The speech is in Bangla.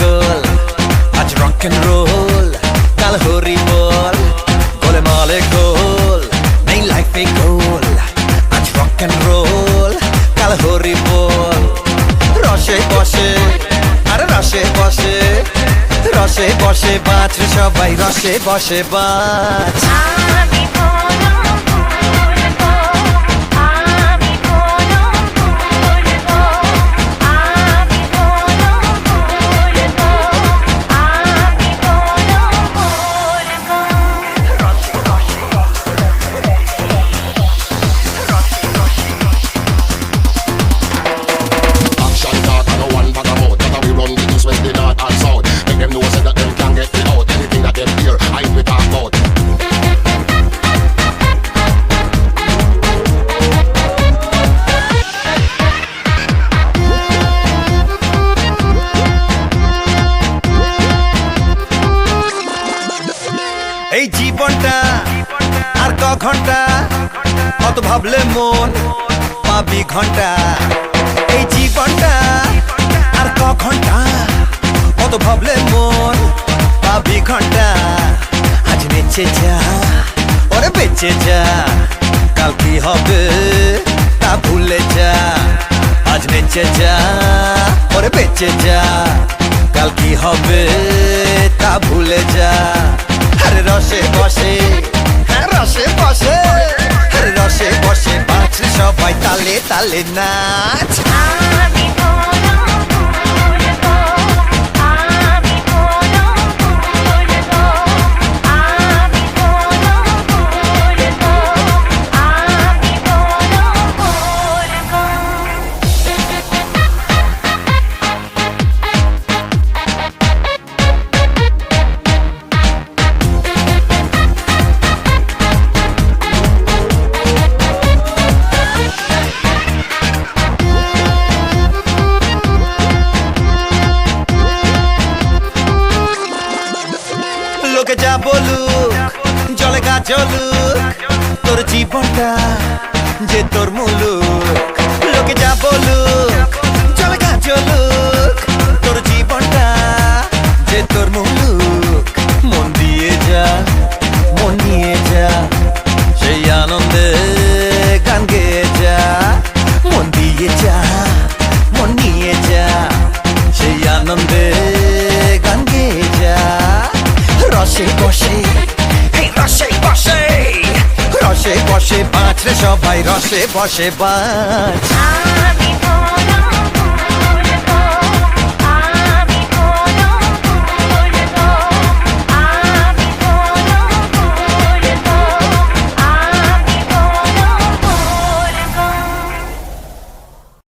গোল আজ রক রোল কাল হরি বল গোলে মালে গোল নেই লাইফে গোল আজ রক রোল কাল হরি বল রসে বসে আর রসে বসে রসে বসে বাঁচ সবাই রসে বসে বাঁচ ঘণ্টা, কত ভাবলে মন? পাবি ঘণ্টা, এই জীবনটা আর ক ঘণ্টা অত ভাবলে মন? পাবি ঘণ্টা, আজ বেঁচে যা ওরে বেঁচে যা। কাল কি হবে তা ভুলে যা, আজ বেঁচে যা ওরে বেঁচে যা। কাল কি হবে তা ভুলে যা। আরে রসে বসে তালে নাচ। জ্বলুক তোর জীবনটা যে তোর মুলুক। লোকে যা বলুক জলে গা জ্বলুক তোর জীবনটা যে তোর মুলুক। মন দিয়ে যা, মন নিয়ে যা, সেই আনন্দে গান গেয়ে যা। মন দিয়ে যা, মন নিয়ে যা, সেই আনন্দে গান গেয়ে যা। রসে বসে রসে বসে বাঁচ রে সবাই রসে বসে বাঁচ। আমি